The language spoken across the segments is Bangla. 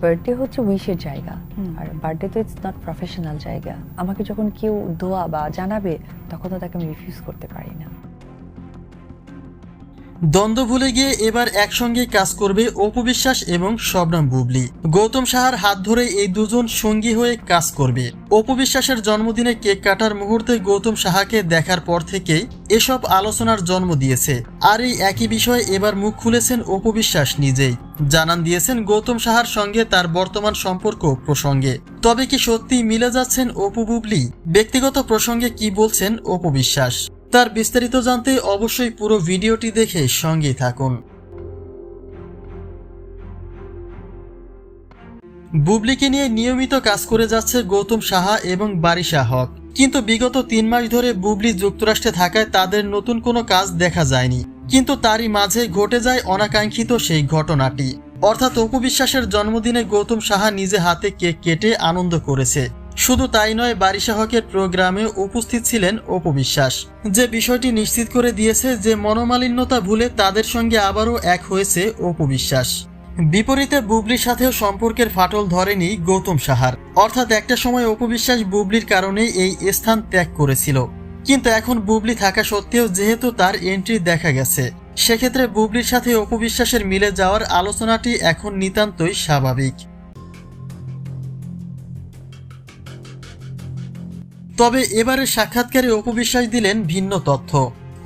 বার্থডে হচ্ছে উইশের জায়গা। আর বার্থডে তো ইটস নট প্রফেশনাল জায়গা। আমাকে যখন কেউ দোয়া বা জানাবে তখন তো তাকে আমি রিফিউজ করতে পারি না। দ্বন্দ্ব ভুলে গিয়ে এবার একসঙ্গে কাজ করবে অপু বিশ্বাস এবং শবনম বুবলি। গৌতম সাহার হাত ধরে এই দুজন সঙ্গী হয়ে কাজ করবে। অপু বিশ্বাসের জন্মদিনে কেক কাটার মুহূর্তে গৌতম সাহাকে দেখার পর থেকেই এসব আলোচনার জন্ম দিয়েছে। আর এই একই বিষয়ে এবার মুখ খুলেছেন অপু বিশ্বাস নিজেই। জানান দিয়েছেন গৌতম সাহার সঙ্গে তার বর্তমান সম্পর্ক প্রসঙ্গে। তবে কি সত্যি মিলে যাচ্ছেন অপু বুবলি? ব্যক্তিগত প্রসঙ্গে কি বলছেন অপু বিশ্বাস? তার বিস্তারিত জানতে অবশ্যই পুরো ভিডিওটি দেখে সঙ্গেই থাকুন। বুবলিকে নিয়ে নিয়মিত কাজ করে যাচ্ছে গৌতম সাহা এবং বারিশা হক। কিন্তু বিগত তিন মাস ধরে বুবলি যুক্তরাষ্ট্রে থাকায় তাদের নতুন কোনো কাজ দেখা যায়নি। কিন্তু তারই মাঝে ঘটে যায় অনাকাঙ্ক্ষিত সেই ঘটনাটি। অর্থাৎ অপু বিশ্বাসের জন্মদিনে গৌতম সাহা নিজে হাতে কেক কেটে আনন্দ করেছে। শুধু তাই নয় বারিশা হকের প্রোগ্রামে উপস্থিত ছিলেন অপু বিশ্বাস। যে বিষয়টি নিশ্চিত করে দিয়েছে যে মনোমালিন্যতা ভুলে তাদের সঙ্গে আবারও এক হয়েছে অপু বিশ্বাস। বিপরীতে বুবলির সাথেও সম্পর্কের ফাটল ধরেনি গৌতম সাহার। অর্থাৎ একটা সময় অপু বিশ্বাস বুবলির কারণে এই স্থান ত্যাগ করেছিল। কিন্তু এখন বুবলি থাকা সত্ত্বেও যেহেতু তার এন্ট্রি দেখা গেছে, সেক্ষেত্রে বুবলির সাথে অপু বিশ্বাসের মিলে যাওয়ার আলোচনাটি এখন নিতান্তই স্বাভাবিক। তবে এবারে সাক্ষাৎকারে অপু বিশ্বাস দিলেন ভিন্ন তথ্য।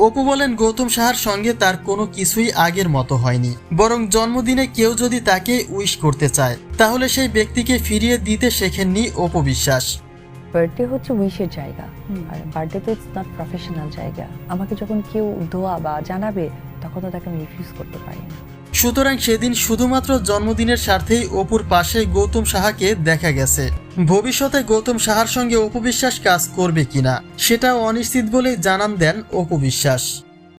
অপু বলেন গৌতম সাহার সঙ্গে তার কোনো কিছুই আগের মতো হয়নি। বরং জন্মদিনে কেউ যদি তাকে উইশ করতে চায় তাহলে সেই ব্যক্তিকে ফিরিয়ে দিতে শেখেননি অপু বিশ্বাস। বার্থডে হচ্ছে উইশের জায়গা। আর বার্থডে তো ইটস নট প্রফেশনাল জায়গা। আমাকে যখন কেউ দোয়া বা জানাবে তখন তো তাকে আমি রিফিউজ করতে পারি না। সুতরাং সেদিন শুধুমাত্র জন্মদিনের স্বার্থেই অপুর পাশে গৌতম সাহাকে দেখা গেছে। ভবিষ্যতে গৌতম সাহার সঙ্গে অপবিশ্বাস কাজ করবে কিনা, সেটাও অনিশ্চিত বলে জানান দেন অপু বিশ্বাস